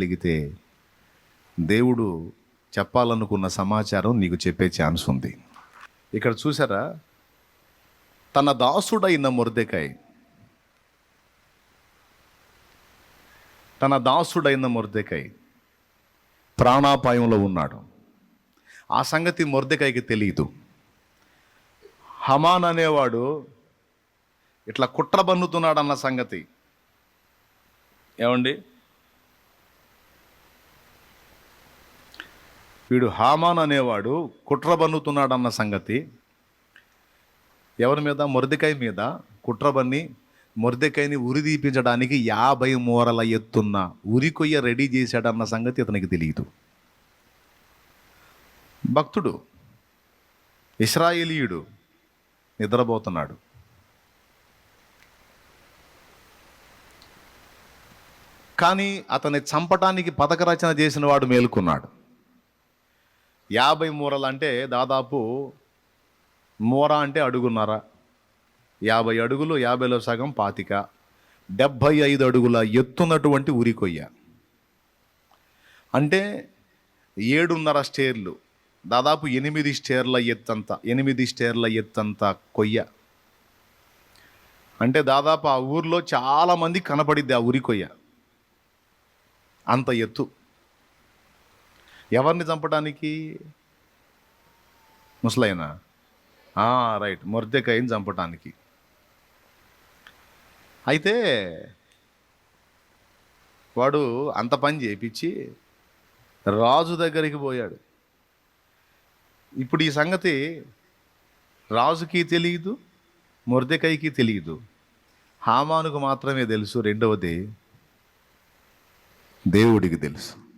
కలిగితే దేవుడు చెప్పాలనుకున్న సమాచారం నీకు చెప్పే ఛాన్స్ ఉంది. ఇక్కడ చూసారా? తన దాసుడైన మురదకాయ్. తన దాసుడైన మురదకాయ్ ప్రాణాపాయంలో ఉన్నాడు. ఆ సంగతి మురదకాయకి తెలియదు హమాన్ అనేవాడు ఇట్లా కుట్ర బన్నుతున్నాడు అన్న సంగతి. ఏమండి? వీడు హామాన్ అనేవాడు కుట్ర బన్నుతున్నాడన్న సంగతి. ఎవరి మీద? మొరదికాయ మీద. కుట్ర బన్ని మొరదికాయని ఉరి తీపించడానికి యాభై మూరల ఎత్తున్న ఉరి కొయ్య రెడీ చేశాడన్న సంగతి అతనికి తెలియదు. భక్తుడు ఇస్రాయేలీయుడు నిద్రపోతున్నాడు. కానీ అతన్ని చంపటానికి పథక రచన చేసిన వాడు మేలుకున్నాడు. యాభై మూరలు అంటే దాదాపు మూర అంటే అడుగున్నర. యాభై అడుగులు యాభైలో సగం పాతిక. డెబ్భై ఐదు అడుగుల ఎత్తున్నటువంటి ఉరికొయ్య అంటే ఏడున్నర స్టేర్లు దాదాపు ఎనిమిది స్టేర్ల ఎత్తంత ఎనిమిది స్టేర్ల ఎత్తంత కొయ్య. అంటే దాదాపు ఆ ఊర్లో చాలామంది కనపడిద్ది ఆ ఉరికొయ్య అంత ఎత్తు. ఎవరిని చంపడానికి? ముసలైనా. రైట్. మొర్దెకాయని చంపటానికి. అయితే వాడు అంత పని చేపించి రాజు దగ్గరికి పోయాడు. ఇప్పుడు ఈ సంగతి రాజుకి తెలియదు మొర్దెకాయకి తెలియదు హామానుకు మాత్రమే తెలుసు రెండవది దేవుడికి తెలుసు.